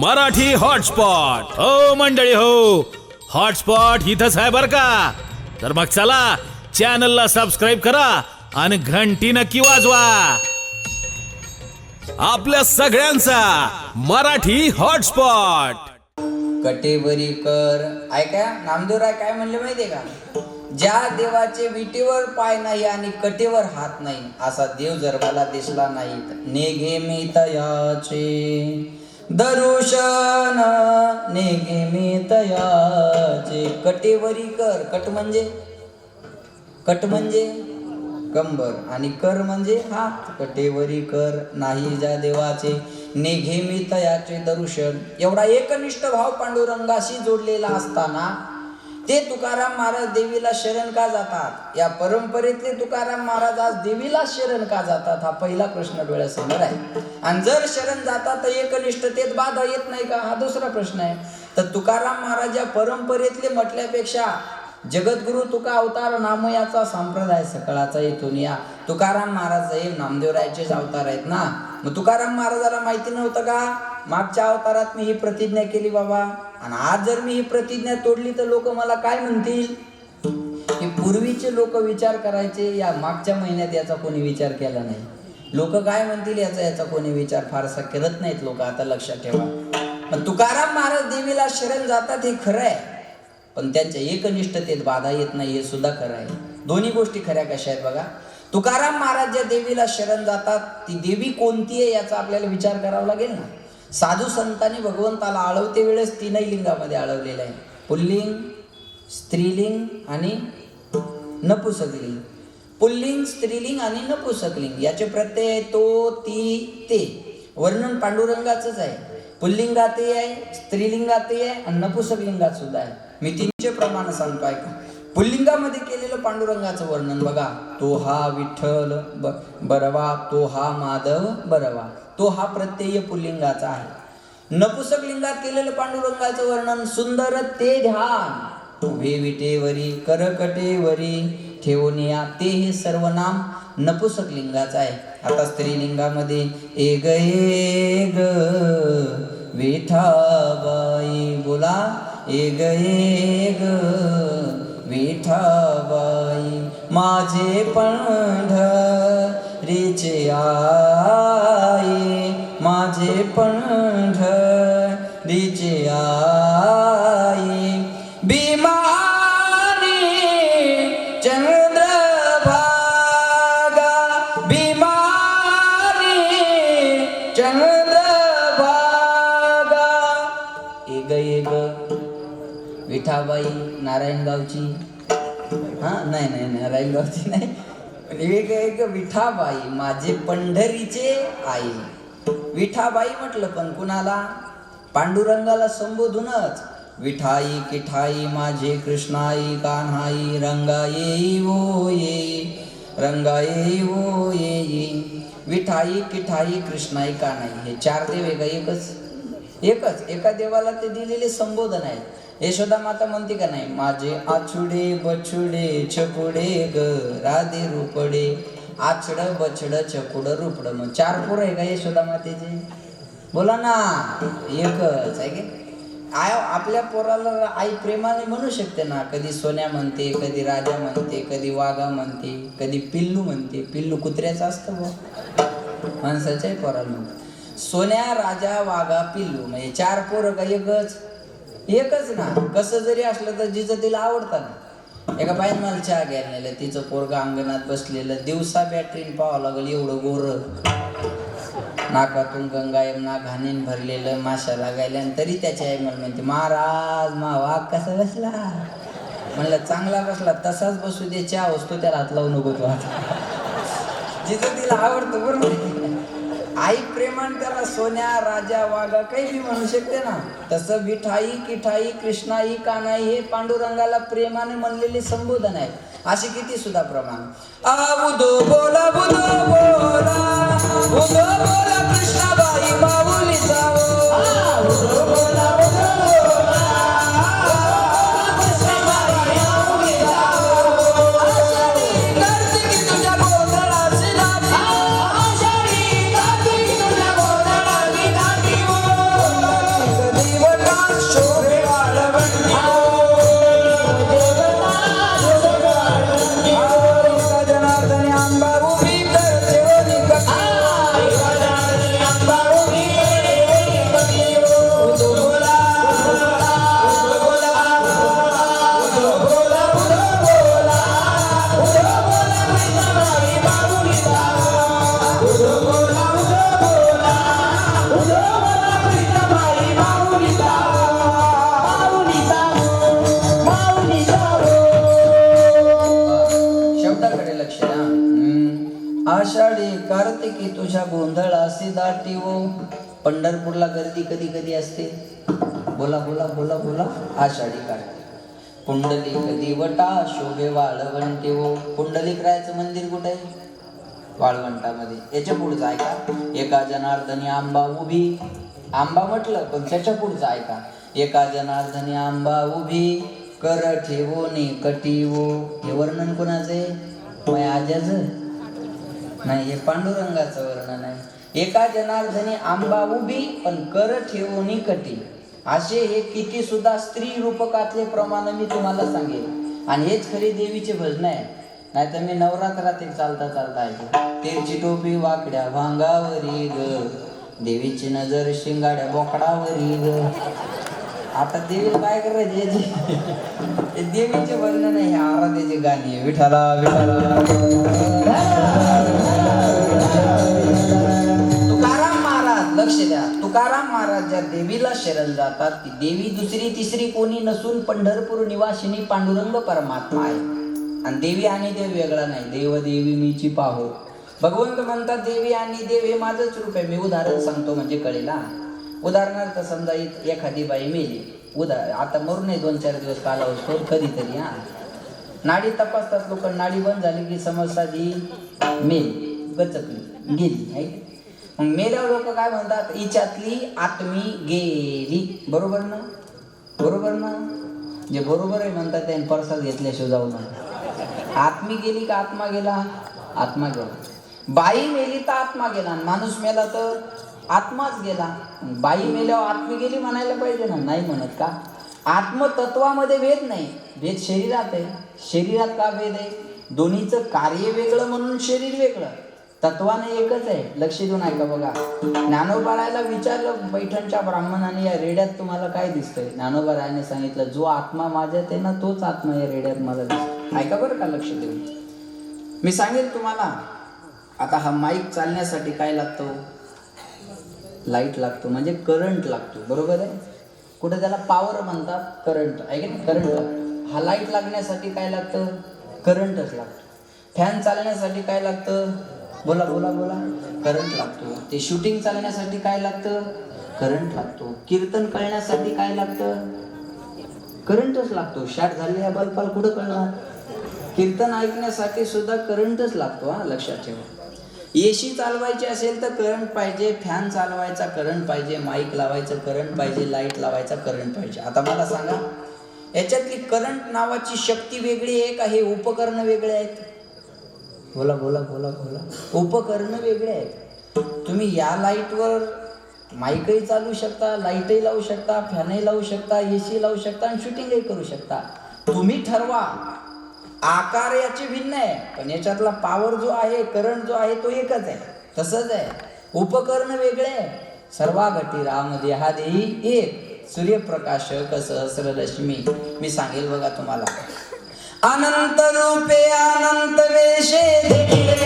Marathi hotspot. हो मंडळी हो. हॉटस्पॉट इथंच आहे बर का? तर मग चला चॅनलला सबस्क्राईब करा आणि घंटी नक्की वाजवा. आपल्या सगळ्यांचा मराठी हॉटस्पॉट. कटेवरी कर. ऐका नामदेवराय काय म्हणले माहितीये का? ज्या देवाचे विटेवर पाय नाही आणि कटेवर हात नाही असा देव जर मला दिसला नाही नेघे मी तयाचे दरुशन नेघे तयाचे कटेवरी कर. कट म्हणजे? कट म्हणजे? कंबर. आणि कर म्हणजे? हात. कटेवरी कर नाही ज्या देवाचे. नेघेमी तयाचे दर्शन एवढा एकनिष्ठ भाव पांडुरंगाशी जोडलेला असताना ते तुकाराम महाराज देवीला शरण का जातात? या परंपरेतले तुकाराम महाराज आज देवीला शरण का जातात? हा पहिला प्रश्न डोळ्यासमोर आहे. आणि जर शरण जातात तर एकनिष्ठतेत बाधा येत नाही का? हा दुसरा प्रश्न आहे. तर तुकाराम महाराज या परंपरेतले म्हटल्यापेक्षा जगद्गुरु तुका अवतार नाम याचा संप्रदाय सकळाचा येथून या. तुकाराम महाराज हे नामदेवरायचेच अवतार आहेत ना मग तुकाराम महाराजाला माहिती नव्हतं का? मागच्या अवतारात मी ही प्रतिज्ञा केली बाबा. आणि आज जर मी ही प्रतिज्ञा तोडली तर लोक मला काय म्हणतील? हे पूर्वीचे लोक विचार करायचे या मागच्या महिन्यात याचा कोणी विचार केला नाही. लोक काय म्हणतील याचा याचा कोणी विचार? फारसा करत नाहीत लोक आता लक्षात ठेवा. पण तुकाराम महाराज देवीला शरण जातात हे खरं आहे. पण त्यांच्या एकनिष्ठतेत बाधा येत नाही हे सुद्धा खरं आहे. दोन्ही गोष्टी खऱ्या कशा आहेत बघा? तुकाराम महाराज ज्या देवीला शरण जातात ती देवी कोणती आहे याचा आपल्याला विचार करावा लागेल ना? साधू संतांनी भगवंताला आळवते वेळेस तीनही लिंगामध्ये आळवलेलं आहे. पुल्लिंग स्त्रीलिंग आणि नपुसकलिंग. पुल्लिंग स्त्रीलिंग आणि नपुसकलिंग याचे प्रत्यय तो ती ते. वर्णन पांडुरंगाचंच आहे. पुल्लिंगातही आहे स्त्रीलिंगातही आहे आणि नपुसकलिंगात सुद्धा आहे. मी तीनचे प्रमाण सांगतो ऐका. पुल्लिंगामध्ये केलेलं पांडुरंगाचं वर्णन बघा. तो हा विठ्ठल ब बरवा तो हा माधव बरवा. तो हा प्रत्यय पुल्लिंगाचा आहे. नपुसक लिंगात केलेलं पांडुरंगाचं वर्णन सुंदर ते ध्यान. उभे विटेवरी करकटेवरी ठेवून या ते हे सर्व नाम नपुसक लिंगाचं आहे. आता स्त्रीलिंगामध्ये ए ग विठाबाई बोला ए ग विठाबाई माझे पंढरीचे आई माझे पंढरीचे आई. नारायणगावची. हा नाही नाही नारायणगावची नाही. एक एक विठाबाई माझे पंढरीचे आई. विठाबाई म्हटलं पण कुणाला? पांडुरंगाला संबोधूनच. विठाई किठाई माझे कृष्णाई कान्हाई रंगा येई वो ये रंगा येई वो येई विठाई किठाई कृष्णाई कान्हाई हे चार देव का एकच? एकच. एका देवाला ते दिलेले संबोधन आहे यशोदा माता म्हणते का नाही माझे आछुडे बछुडे छपुडे ग राधे रुपडे आछड बछड छपुड रुपड. मग चार पोर आहे का यशोदा मातेचे? बोला ना एकच आहे की? आय आपल्या पोराला आई प्रेमाने म्हणू शकते ना कधी सोन्या म्हणते कधी राजा म्हणते कधी वाघा म्हणते कधी पिल्लू म्हणते. पिल्लू कुत्र्याचं असतं बघ माणसाच्याही पोराला सोन्या राजा वाघा पिल्लू म्हणजे चार पोरं का एकच? एकच ना. कसं जरी असलं तर जिचं तिला आवडतं ना. एका बाईन मला चहा घ्यायला नेलं तिचं पोरगा अंगणात बसलेलं दिवसा बॅटरीन पाहावं लागलं एवढं गोर. नाकातून गंगा ना घाणीन भरलेलं माशा लागायला आणि तरी त्याच्या आई मला म्हणते महाराज मा वाघ कसा बसला? म्हणलं चांगला बसला तसाच बसू दे चहा वस्तू त्याला हात लावू नको तो जिथं तिला आवडतं बरोबर. आई प्रेमान त्याला सोन्या राजा वाघा काही बी म्हणू शकते ना. तसं विठाई किठाई कृष्णाई कानाई हे पांडुरंगाला प्रेमाने म्हणलेले संबोधन आहे. असे किती सुद्धा प्रमाण. आबुदो बोला बुदो बोला बुदो बोला तुझ्या गोंधळ दाटी दाटीवो पंढरपूरला गर्दी कधी कधी असते. बोला बोला बोला बोला. आषाढी काढते पुंडलिक कधी वटा शोभे वाळवंटे वो पुंडलिक रायाचं मंदिर कुठे आहे? वाळवंटामध्ये. याच्या पुढचं ऐका एका जनार्दनी आंबा उभी. आंबा म्हटलं पण त्याच्या पुढचं ऐका एका जनार्दनी आंबा उभी. कर ठेवो ने कटिवो हो. हे. वर्णन कोणाचं आहे? मग आज्याचं नाही हे पांडुरंगाचं वर्णन आहे. एका जनार्दनी आंबा उभी पण कर ठेवोनी कटी असे हे किती सुद्धा स्त्री रूपकातले प्रमाण मी तुम्हाला सांगेन. आणि हेच खरी देवीचे भजन आहे. नाहीतर मी नवरात्रात एक चालता चालता आहे तेरची टोपी वाकड्या भांगावरी ग. देवीची नजर शिंगाड्या बोकडावरी ग. आता देवीला काय करायचे? देवीचे भजन नाही हे आराध्याचे गाणी आहे. विठाला विठाला महाराज तुकाराम महाराज ज्या देवीला शरण जातात. ती देवी दुसरी तिसरी कोणी नसून पंढरपूर निवासिनी पांडुरंग परमात्मा आहे. आणि देवी आणि देव वेगळा नाही. देव देवी मीची पाहो भगवंत म्हणतात देवी आणि देव हे माझंच रूप आहे. मी उदाहरण सांगतो म्हणजे कळेला उदाहरणार्थ समजा एखादी बाई मेली. उदा आता मरू नये दोन चार दिवस काला असतो कधीतरी हा. नाडी तपासतात लोक. नाडी बंद झाली की समजतात ही मेल. गचकली. गेली मग मेल्यावर लोक काय म्हणतात? हिच्यातली आत्मी गेली. बरोबर ना? बरोबर ना? जे बरोबर आहे म्हणतात त्यांनी परसाद घेतल्याशिवाय जाऊ नये आत्मी गेली का आत्मा गेला? आत्मा गेला. बाई मेली तर आत्मा गेला आणि माणूस मेला तर आत्माच गेला. बाई मेल्यावर आत्मी गेली म्हणायला पाहिजे ना? नाही म्हणत का? आत्मतत्वामध्ये भेद नाही. भेद शरीरात आहे. शरीरात का भेद आहे? दोन्हीचं कार्य वेगळं म्हणून शरीर वेगळं. तत्वाने एकच आहे. लक्ष देऊन ऐका बघा. ज्ञानोबारायला विचारलं पैठणच्या ब्राह्मणाने या रेड्यात तुम्हाला काय दिसतंय? ज्ञानोबारायाने सांगितलं जो आत्मा माझ्यात आहे ना तोच आत्मा या रेड्यात मला दिसतो ऐका बरं का लक्ष देऊन. मी सांगेल तुम्हाला आता हा माईक चालण्यासाठी काय लागतो? लाइट लागतो म्हणजे करंट लागतो. बरोबर आहे? कुठे त्याला पॉवर म्हणतात? करंट आहे की करंट लागतो. हा लाइट लागण्यासाठी काय लागतं? करंटच लागतो. फॅन चालण्यासाठी काय लागतं? बोला बोला बोला. करंट लागतो. ते शूटिंग चालण्यासाठी काय लागतं? करंट लागतो. कीर्तन कळण्यासाठी काय लागतं? करंटच लागतो. शॉर्ट झाले या बल्पाल कुठं कळणार? कीर्तन ऐकण्यासाठी सुद्धा करंटच लागतो हा लक्षात ठेवा. एसी चालवायची असेल तर करंट पाहिजे फॅन चालवायचा करंट पाहिजे माईक लावायचं करंट पाहिजे लाइट लावायचा करंट पाहिजे. आता मला सांगा याच्यातली करंट नावाची शक्ती वेगळी आहे का? हे उपकरण वेगळे आहेत? बोला बोला बोला बोला. उपकरण वेगळे आहेत. तुम्ही या लाईटवर माईकही चालू शकता लाईटही लावू शकता फॅनही लावू शकता ए सी लावू शकता आणि शूटिंगही करू शकता. तुम्ही ठरवा. आकार याचे भिन्न आहे पण याच्यातला पॉवर जो आहे करंट जो आहे तो एकच आहे. तसंच आहे. उपकरण वेगळे आहे सर्वा घटी राम देहा देही एक. सूर्यप्रकाश सहस्र रश्मी मी सांगेल बघा तुम्हाला. अनंत रूपे अनंत वेशे देखील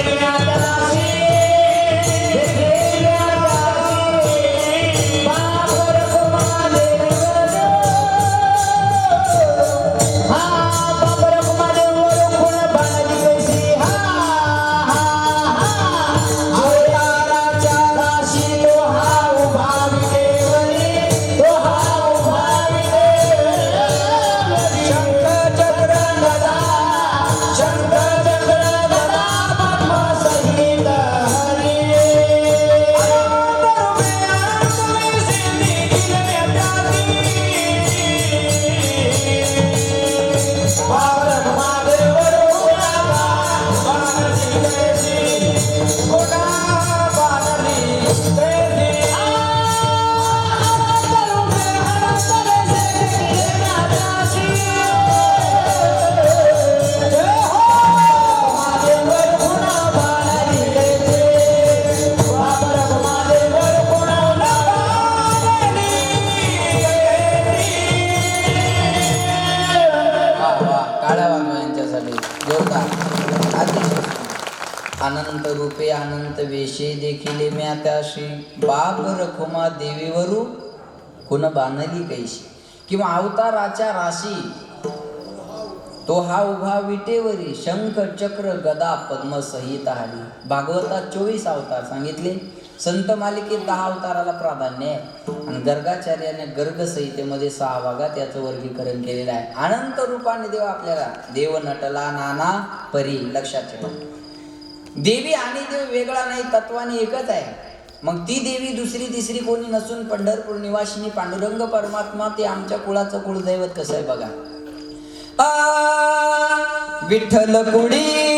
रूपे अनंत वेशे देखील म्या त्याशी बाप रखुमा देवीवरू कुण बांधली कैशी? किंवा अवताराच्या राशी तो हा उभा विटेवरी शंख चक्र गदा पद्म संहिता आली भागवतात चोवीस अवतार सांगितले. संत मालिकेत दहा अवताराला प्राधान्य आहे. आणि गर्गाचार्याने गर्ग संहितेमध्ये सहा भागात याचं वर्गीकरण केलेलं आहे. अनंत रूपाने देव आपल्याला देव नटला नाना परी लक्षात ठेवा. देवी आणि देव वेगळा नाही तत्वाने एकच आहे. मग ती देवी दुसरी तिसरी कोणी नसून पंढरपूर निवासिनी पांडुरंग परमात्मा ते आमच्या कुळाचं कुळदैवत कसं आहे बघा. विठ्ठल कुडी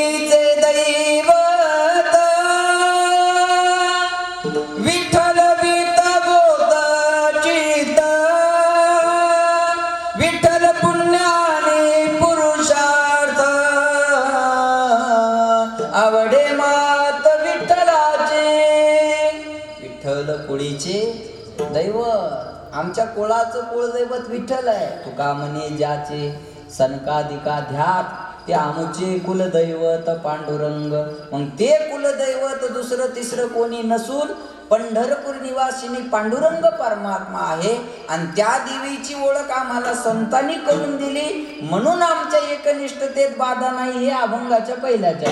कुळाचं कुळदैवत विठ्ठल आहे. तुका म्हणे ज्याचे सनकादिका ध्यात ते आमचे कुलदैवत पांडुरंग. मग ते कुलदैवत दुसरं तिसरं कोणी नसून पंढरपूर निवासिनी पांडुरंग परमात्मा आहे. आणि त्या देवीची ओळख आम्हाला संतांनी करून दिली. म्हणून आमच्या एकनिष्ठतेत बाधा नाही हे अभंगाच्या पहिल्याच्या.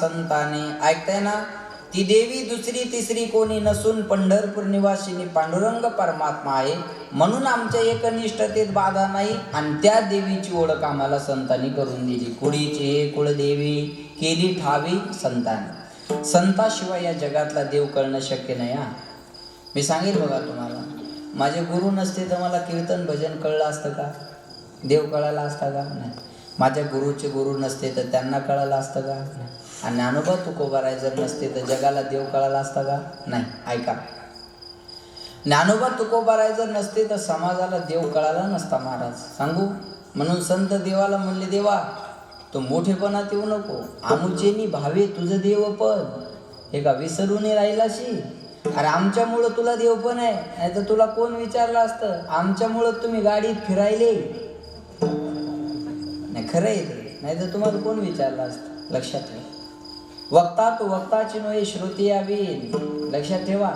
संताने ऐकताय ना? ती देवी दुसरी तिसरी कोणी नसून पंढरपूर निवासिनी पांडुरंग परमात्मा आहे. म्हणून आमच्या एकनिष्ठतेत बाधा नाही आणि त्या देवीची ओळख आम्हाला संतांनी करून दिली. कुळीचे कुळदेवी केली ठावी संतांनी. संताशिवाय या जगातला देव कळणं शक्य नाही हा. मी सांगेल बघा तुम्हाला. माझे गुरु नसते तर मला कीर्तन भजन कळलं असतं का? देव कळाला असता का? नाही. माझ्या गुरुचे गुरु नसते तर त्यांना कळालं असतं का? नाही. आणि ज्ञानोबा तुकोबाराय जर नसते तर जगाला देव कळाला असता का? नाही. ऐका. ज्ञानोबा तुकोबाराय जर नसते तर समाजाला देव कळाला नसता महाराज. सांगू? म्हणून संत देवाला म्हणले देवा तो मोठेपणात येऊ नको. आमुचेनी भावे तुझं देवपद हे का विसरून राहिलाशी? अरे आमच्यामुळं तुला देव पण आहे. नाही तर तुला कोण विचारलं असतं? आमच्यामुळं तुम्ही गाडीत फिरायले. नाही खरं आहे नाही तर तुम्हाला कोण विचारलं असतं? लक्षात ठेवा. वक्ता तो वक्ताची नोई श्रुती यावी. लक्षात ठेवा.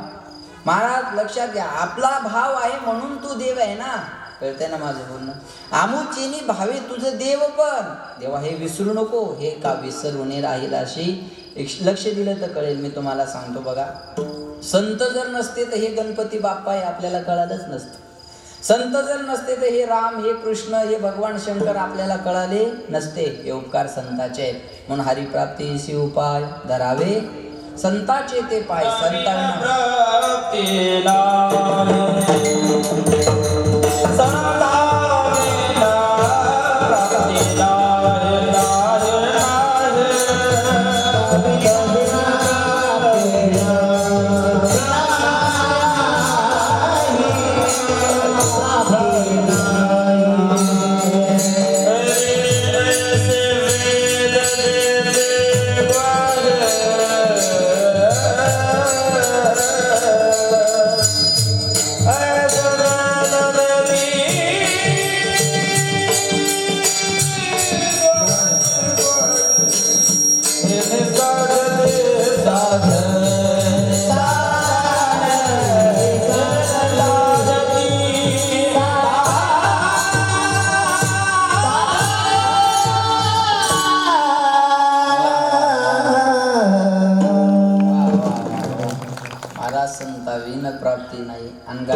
महाराज लक्षात घ्या. आपला भाव आहे म्हणून तू देव आहे ना? कळतंय ना माझं बोलणं? आमुचेनी भावे तुझं देव पण. देवा हे विसरू नको. हे का विसरून राहील अशी? लक्ष दिलं तर कळेल. मी तुम्हाला सांगतो बघा. संत जर नसते तर हे गणपती बाप्पा हे आपल्याला कळालंच नसतं. संत जर नसते तर हे राम हे कृष्ण हे भगवान शंकर आपल्याला कळाले नसते. हे उपकार संताचे म्हणून हरिप्राप्तीशी उपाय धरावे. संताचे ते पाय संतांना.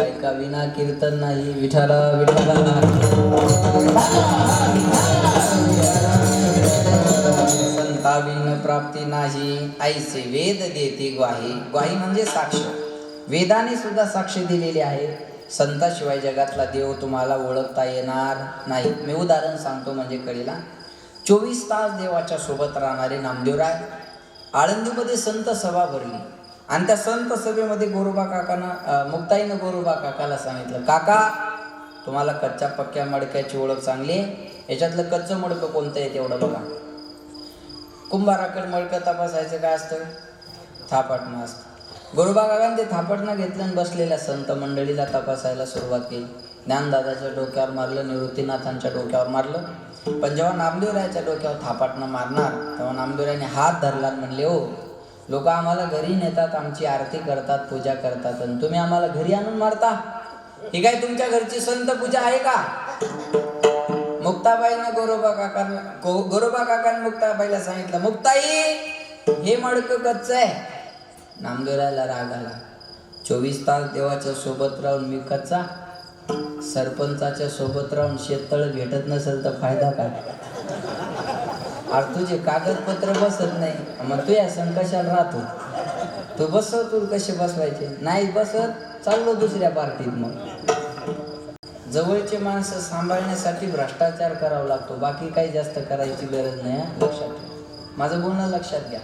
ऐका विना कीर्तन नाही विठाला विठाला संताविन प्राप्ती नाही ऐसे वेद देते ग्वाही. ग्वाही म्हणजे साक्ष. वेदाने सुद्धा साक्ष दिलेली आहे. संताशिवाय जगातला देव तुम्हाला ओळखता येणार नाही. मी उदाहरण सांगतो म्हणजे कळीला. चोवीस तास देवाच्या सोबत राहणारे नामदेवराय आळंदीमध्ये संत सभा भरली. आणि त्या संत सभेमध्ये गोरोबा काकांना मुक्ताईनं गोरोबा काकाला सांगितलं काका तुम्हाला कच्च्या पक्क्या मडक्याची ओळख चांगली आहे. याच्यातलं कच्चं मडकं कोणतं आहे तेवढं बघा. कुंभाराकड मडकं तपासायचं काय असतं? थापटणं असतं गोरोबा काकाने ते थापटणं घेतलं आणि बसलेल्या संत मंडळीला तपासायला सुरुवात केली. ज्ञानदादाच्या डोक्यावर मारलं निवृत्तीनाथांच्या डोक्यावर मारलं. पण जेव्हा नामदेवरायाच्या डोक्यावर थापाटणं मारणार तेव्हा नामदेवरायाने हात धरला म्हणले हो लोक आम्हाला घरी नेतात आमची आरती करतात पूजा करतात आणि तुम्ही आम्हाला घरी आणून मारता. ही काय तुमच्या घरची संत पूजा आहे का? मुक्ताबाईनं गोरोबा काकांना गोरोबा काकांनी मुक्ताबाईला सांगितलं मुक्ताई हे मडक कच्च आहे. नामदेवरायला राग आला. चोवीस तास देवाच्या सोबत राहून मी कच्चा. सरपंचाच्या सोबत राहून शेततळ भेटत नसेल तर फायदा काय? आज तुझे कागदपत्र बसत नाही. मग तू या संकशाला राहतो. तू बसव तू कसे बसवायचे? नाही बसत चाललो दुसऱ्या पार्टीत मग. जवळचे माणसं सांभाळण्यासाठी भ्रष्टाचार करावा लागतो. बाकी काही जास्त करायची गरज नाही लक्षात माझं बोलणं लक्षात घ्या.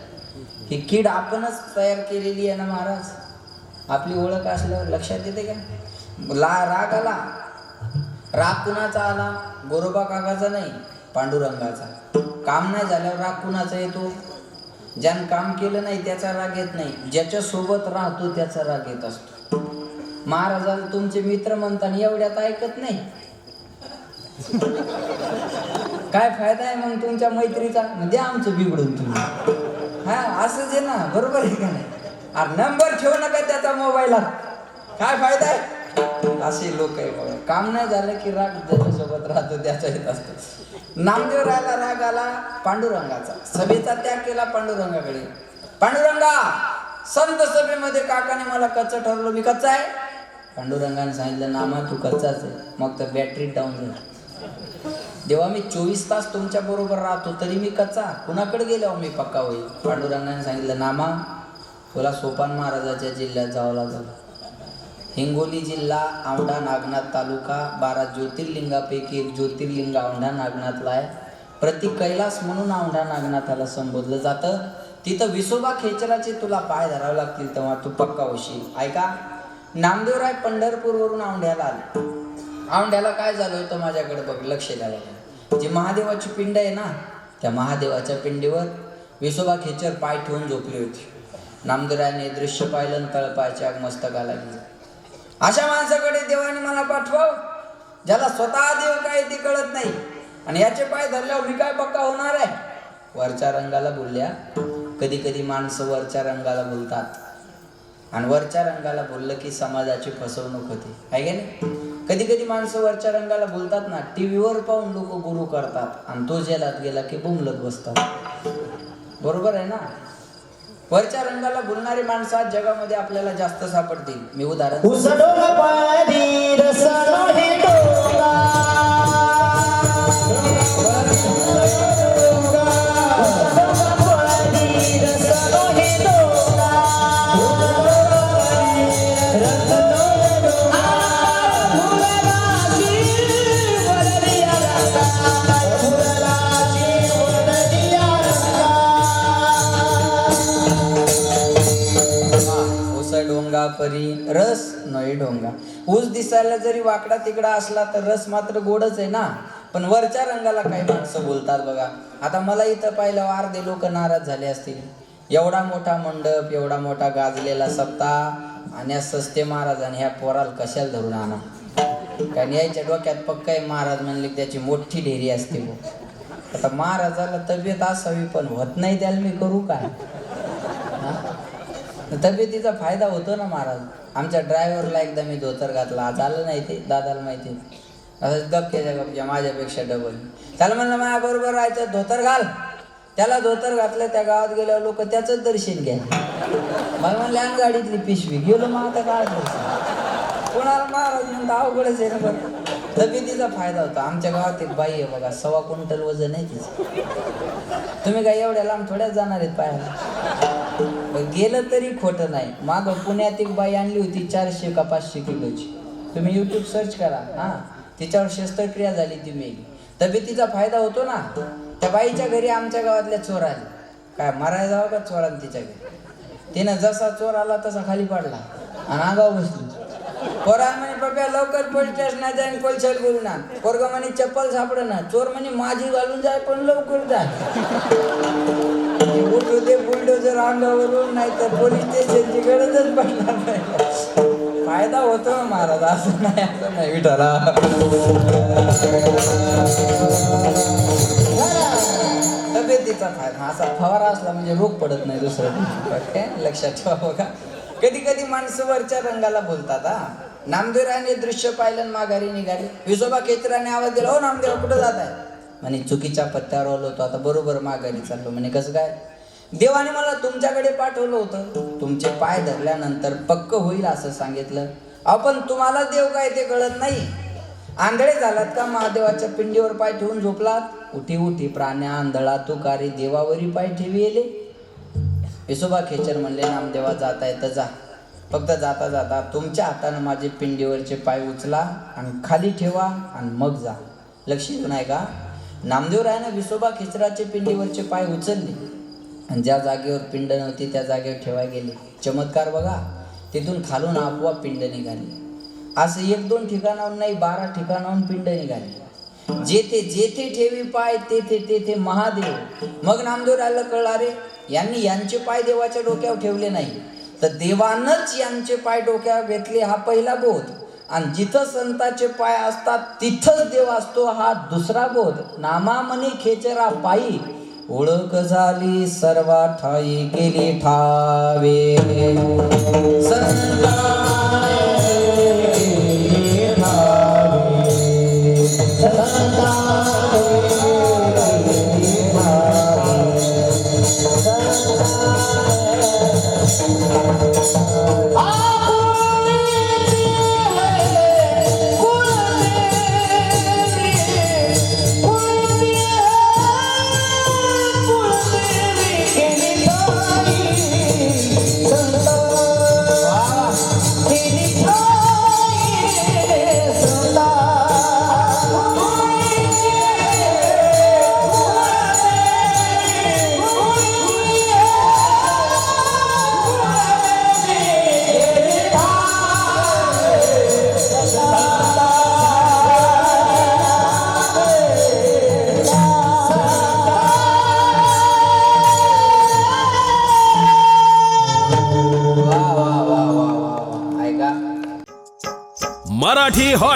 ही कीड आपणच तयार केलेली आहे ना महाराज? आपली ओळख असल्यावर लक्षात येते का? ला राग आला. राग कुणाचा आला? गोरोबा काकाचा नाही. पांडुरंगाचा. काम नाही झाल्यावर राग कुणाचा येतो? ज्यानं काम केलं नाही त्याचा राग येत नाही. ज्याच्या सोबत राहतो त्याचा राग येत असतो. महाराजाला तुमचे मित्र म्हणताना एवढ्यात ऐकत नाही. काय फायदा आहे मग तुमच्या मैत्रीचा? म्हणजे आमचं बिघडून तुम्ही. हा असंच आहे ना बरोबर आहे का नाही? अरे नंबर ठेवू नका त्याचा मोबाईलात काय फायदा आहे? असे लोक आहे बघा. काम नाही झालं की राग ज्याच्यासोबत राहतो त्याचा येत असतो. नामदेव राहिला राग आला पांडुरंगाचा. सभेचा त्याग केला पांडुरंगाकडे. पांडुरंगा संत सभेमध्ये काकाने मला कच्चा ठरवलं मी कच्चा आहे. पांडुरंगाने सांगितलं नामा तू कच्चाच आहे. मग तर बॅटरी डाऊन झाली. जेव्हा मी चोवीस तास तुमच्या बरोबर राहतो तरी मी कच्चा. कुणाकडे गेलो मी पक्का होईल. पांडुरंगाने सांगितलं नामा तुला सोपान महाराजाच्या जिल्ह्यात जावं लागलं. हिंगोली जिल्हा औंढा नागनाथ तालुका बारा ज्योतिर्लिंगापैकी एक ज्योतिर्लिंग औंढा नागनाथला आहे. प्रति कैलास म्हणून औंढा नागनाथाला संबोधलं जातं. तिथं विसोबा खेचराचे तुला पाय धरावे लागतील तेव्हा तू पक्का होशील. ऐका नामदेवराय पंढरपूरवरून औंढ्याला आले. औंढ्याला काय झालं होतं माझ्याकडे बघ लक्ष द्यायला जे महादेवाची पिंड आहे ना त्या महादेवाच्या पिंडीवर विसोबा खेचर पाय ठेवून झोपली होती. नामदेवरायने दृश्य पाहिलं तळपायच्या मस्तकाला गेलं अशा माणसाकडे देवाने मला पाठवाव ज्याला स्वतः देव काय ते कळत नाही. आणि याचे पाय धरल्यावर मी काय पक्का होणार आहे? वरच्या रंगाला बोलल्या कधी कधी माणसं वरच्या रंगाला बोलतात. आणि वरच्या रंगाला बोललं की समाजाची फसवणूक होते. आहे का नाही? कधी कधी माणसं वरच्या रंगाला बोलतात ना टी व्हीवर पाहून लोक गुरु करतात. आणि तो जेलात गेला की बुमलत बसतात. बरोबर आहे ना? वरच्या रंगाला बोलणारी माणसं आज जगामध्ये आपल्याला जास्त सापडतील. मी उदाहरण दिसायला जरी वाकडा तिकडा असला तर रस मात्र गोडच आहे ना. पण वरच्या रंगाला काही माणसं बोलतात बघा. आता मला इथं पाहिलं अर्धे लोक नाराज झाले असतील. एवढा मोठा मंडप एवढा मोठा गाजलेला सप्ताह आणि सस्ते महाराज आणि ह्या पोराला कशाला धरून आणा? कारण यायच्या डोक्यात पक्का आहे महाराज म्हणले त्याची मोठी ढेरी असते आता महाराजाला तब्येत असावी पण होत नाही त्याला मी करू काय? तब्येतीचा फायदा होतो ना महाराज. आमच्या ड्रायव्हरला एकदा मी धोतर घातला. आज आलं नाही ते. दादाला माहिती असं गपक्याच्या गपक्या माझ्यापेक्षा डबल त्याला म्हणलं माझ्या बरोबर राहायचं धोतर घाल. त्याला धोतर घातलं त्या गावात गेल्यावर लोक त्याचंच दर्शन घ्या. मला म्हणले गाडीतली पिशवी. गेलो मग आता काय कोणाला महाराज म्हणता अवघडच आहे ना बरं. तब्येतीचा फायदा होतो. आमच्या गावात एक बाई आहे बघा सव्वा क्विंटल वजन आहे तिचं. तुम्ही काय एवढ्या लांब थोड्याच जाणार आहेत पायाला गेलं तरी खोटं नाही. माग पुण्यात एक बाई आणली होती चारशे का पाचशे किलोची. तुम्ही युट्यूब सर्च करा. हा. तिच्यावर शस्त्रक्रिया झाली ती मेली. तब्येतीचा फायदा होतो ना. त्या बाईच्या घरी आमच्या गावातल्या चोर काय मारायला जावं का चोरानं तिच्या घरी? तिनं जसा चोर आला तसा खाली पडला. आणि आगाव बसली. पोरान म्हणे पप्या लवकर पोलीस स्टेशनात जाईन कोलशाल करू ना. पोरग म्हणे चप्पल सापड ना. चोर म्हणे माझी घालून जाय पण लवकर जाय उठू दे बुलडोजर अंगावरून नाही तर पोलीस स्टेशनची गरजच पडणार नाही. फायदा होतो ना महाराज असं नाही असं नाही विठाला. तब्येतीचा फायदा असा फवारा असला म्हणजे रोग पडत नाही दुसरं. काय लक्षात ठेवा बघा. कधी कधी माणसं वरच्या रंगाला बोलतात हा. नामदेवराने दृश्य पाहिलं माघारी निघाली. विजोबा केतराने आवाज दिला हो नामदेव कुठं जात आहे? म्हणे चुकीच्या पत्त्यावर आलो होतो आता बरोबर माघारी चाललो. म्हणे कसं काय? देवाने मला तुमच्याकडे पाठवलं होतं. तुमचे पाय धरल्यानंतर पक्क होईल असं सांगितलं. आपण तुम्हाला देव काय ते कळत नाही? आंधळे झालात का? महादेवाच्या पिंडीवर पाय ठेवून झोपलात? उठी उठी प्राण्या आंधळा तुकारी देवावरी पाय ठेवी येसोबा विसोबा खेचर म्हणले नामदेवा जाता येतं जा. फक्त जाता जाता तुमच्या हातानं माझे पिंडीवरचे पाय उचला आणि खाली ठेवा आणि मग जा. लक्ष देऊ नाही का? नामदेवरायानं विसोबा खेचराचे पिंडीवरचे पाय उचलले आणि ज्या जागेवर पिंड नव्हती त्या जागेवर ठेवाय गेले. चमत्कार बघा तिथून खालून आपोआप पिंड निघाली. असं एक दोन ठिकाणाहून नाही बारा ठिकाणाहून पिंड निघाली. जेथे जेथे ठेवी पाय तेथे तेथे महादेव. मग नामदेवरायला कळला रे यांनी यांचे पाय देवाच्या डोक्यावर ठेवले नाही. तर देवानच यांचे पाय डोक्यावर घेतले हा पहिला बोध. आणि जिथं संताचे पाय असतात तिथंच देव असतो हा दुसरा बोध. नामामनी खेचरा पायी ओळख झाली सर्वा ठाई गेली ठावे.